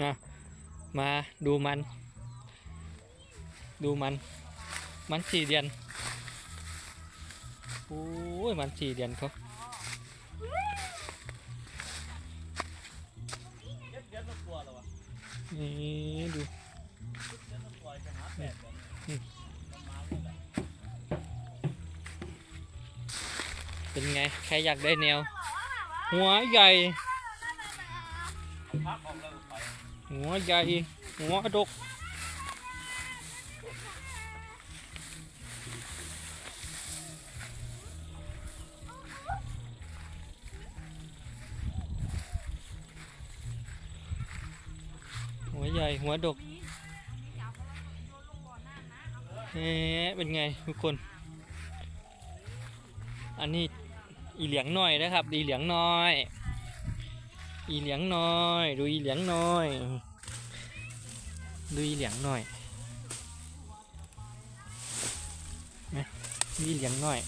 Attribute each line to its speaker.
Speaker 1: นะมาดูมัน ดูมัน มันสี่เดือนโอ้ยมันสี่เดือนเขา
Speaker 2: เจ็ดเดือนก็กลัวแล้ววะ
Speaker 1: นี่ดู
Speaker 2: เป็น
Speaker 1: ไง ใครอยากได้แนว หัวใหญ่ หัวใหญ่ หัวดกหัวใหญ่ หัวดกเอ๊ะเป็นไงทุกคน อันนี้อีเหลียงน้อยนะครับ อีเหลียงน้อย อีเหลียงน้อย ดูอีเหลียงน้อย ดูอีเหลียงน้อยนะดูอีเหลียงน้อย